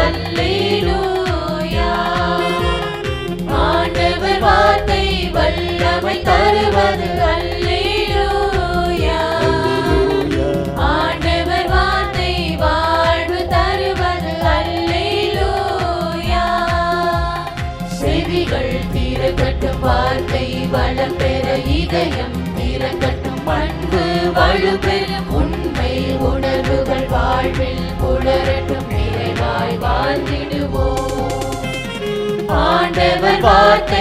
அல்லேலூயா ஆண்டவர் வார்த்தை வல்லமை தருவது அல்லேலூயா. ஆண்டவர் வார்த்தை வாழ்வு தருவது அல்லேலூயா செவிகள் திறக்கட்டும் வார்த்தை வளம் பெற இதயம் திறக்கட்டும் பண்பு வலுப்பெறும் உண்மை உணர்வுகள் வாழ்வில்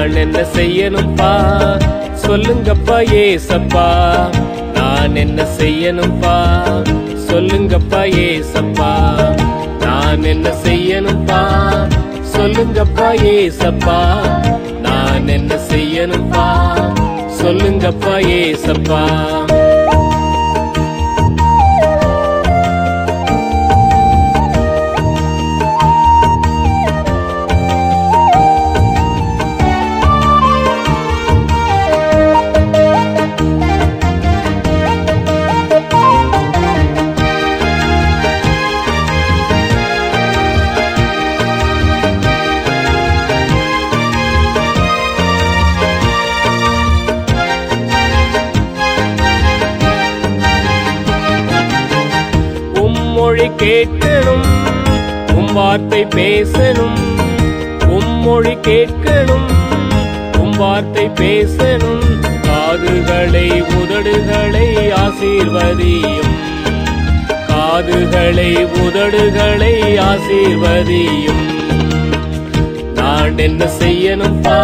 நான் என்ன செய்யணும்ப்பா சொல்லுங்கப்பா ஏசப்பா. நான் என்ன செய்யணும்ப்பா சொல்லுங்கப்பா ஏசப்பா. நான் என்ன செய்யணும்ப்பா சொல்லுங்கப்பா ஏசப்பா. நான் என்ன செய்யணும்ப்பா சொல்லுங்கப்பா ஏசப்பா. உம்மொழி கேட்கணும். உம் வார்த்தை பேசணும். உம்மொழி கேட்கணும். உம் வார்த்தை பேசணும். காதுகளை உதடுகளை ஆசீர்வதியும். காதுகளை உதடுகளை ஆசீர்வதியும். நான் என்ன செய்யணும்பா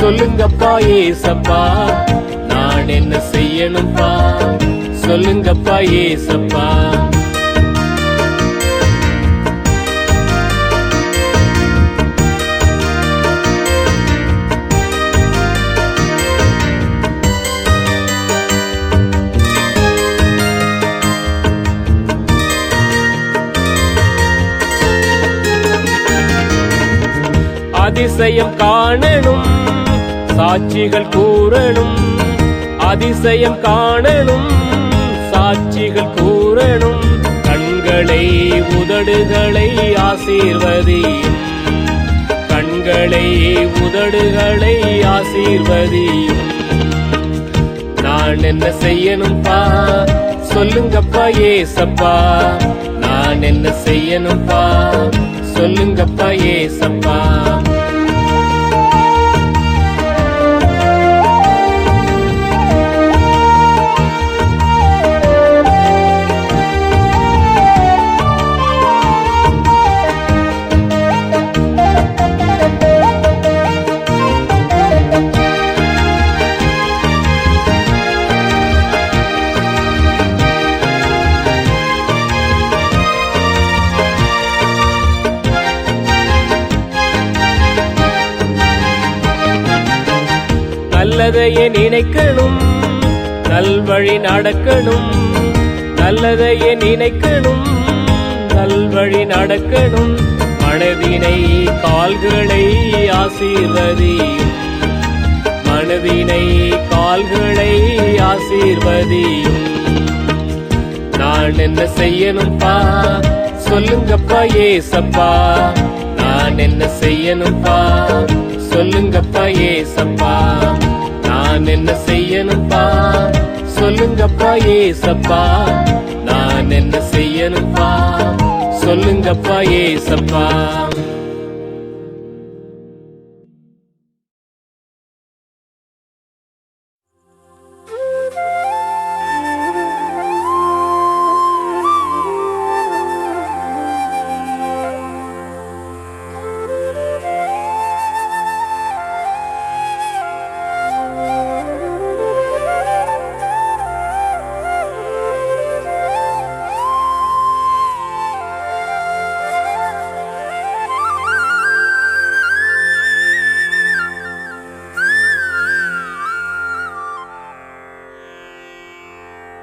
சொல்லுங்கப்பா ஏசப்பா. நான் என்ன செய்யணும்பா சொல்லுங்கப்பா ஏசப்பா. அதிசயம் காணணும் சாட்சிகள் கூறணும். அதிசயம் காணணும் சாட்சிகள் கூறணும். கண்களை உதடுகளை ஆசீர்வதியும். கண்களை உதடுகளை ஆசீர்வதியும். நான் என்ன செய்யணும்பா? சொல்லுங்கப்பா ஏசப்பா. நான் என்ன செய்யணும்பா? சொல்லுங்கப்பா ஏசப்பா. நல்லதையே நினைக்கணும். நல்வழி நடக்கணும். நல்லதையே நினைக்கணும். நல்வழி நடக்கணும். மனதினை கால்களை ஆசீர்வதியும் மனதினை கால்களை ஆசீர்வதியும் நான் என்ன செய்யணும்ப்பா சொல்லுங்கப்பா ஏசப்பா. நான் என்ன செய்யணும்ப்பா சொல்லுங்கப்பா ஏசப்பா. நான் என்ன செய்யணும்ப்பா சொல்லுங்கப்பா ஏசப்பா. நான் என்ன செய்யணும்ப்பா சொல்லுங்கப்பா ஏசப்பா.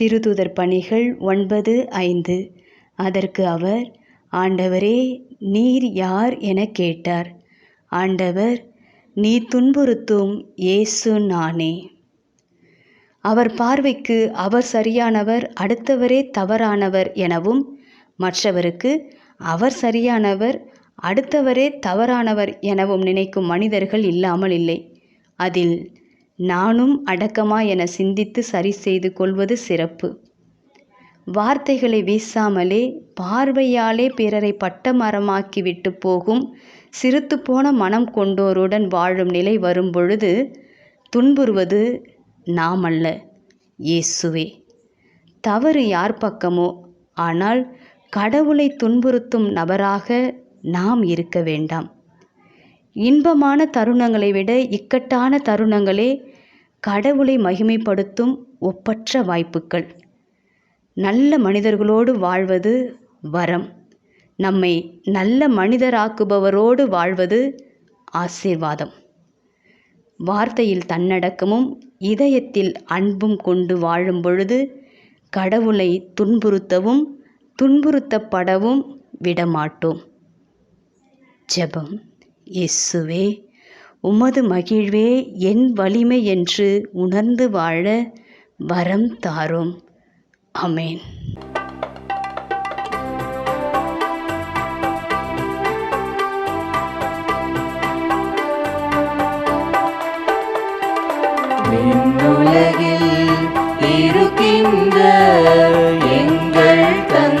திருத்துதர் பணிகள் ஒன்பது ஐந்து. அதற்கு அவர் ஆண்டவரே நீர் யார் என கேட்டார். ஆண்டவர் நீ துன்புறுத்தும் இயேசு நானே. அவர் பார்வைக்கு அவர் சரியானவர் அடுத்தவரே தவறானவர் எனவும் மற்றவருக்கு அவர் சரியானவர் அடுத்தவரே தவறானவர் எனவும் நினைக்கும் மனிதர்கள் இல்லாமல் இல்லை. அதில் நானும் அடக்கமா என சிந்தித்து சரி செய்து கொள்வது சிறப்பு. வார்த்தைகளை வீசாமலே பார்வையாலே பிறரை பட்டமரமாக்கி விட்டு போகும் சிறுத்து போன மனம் கொண்டோருடன் வாழும் நிலை வரும்பொழுது துன்புறுவது நாமல்ல இயேசுவே. தவறு யார் பக்கமோ ஆனால் கடவுளை துன்புறுத்தும் நபராக நாம் இருக்க வேண்டாம். இன்பமான தருணங்களை விட இக்கட்டான தருணங்களே கடவுளை மகிமைப்படுத்தும் ஒப்பற்ற வாய்ப்புகள். நல்ல மனிதர்களோடு வாழ்வது வரம். நம்மை நல்ல மனிதராக்குபவரோடு வாழ்வது ஆசீர்வாதம். வார்த்தையில் தன்னடக்கமும் இதயத்தில் அன்பும் கொண்டு வாழும் பொழுது கடவுளை துன்புறுத்தவும் துன்புறுத்தப்படவும் விடமாட்டோம். ஜெபம். இயேசுவே உமது மகிழ்வே என் வலிமை என்று உணர்ந்து வாழ வரம் தாரும். அமேன் உலகில் இருக்கின்ற எங்கள் தன்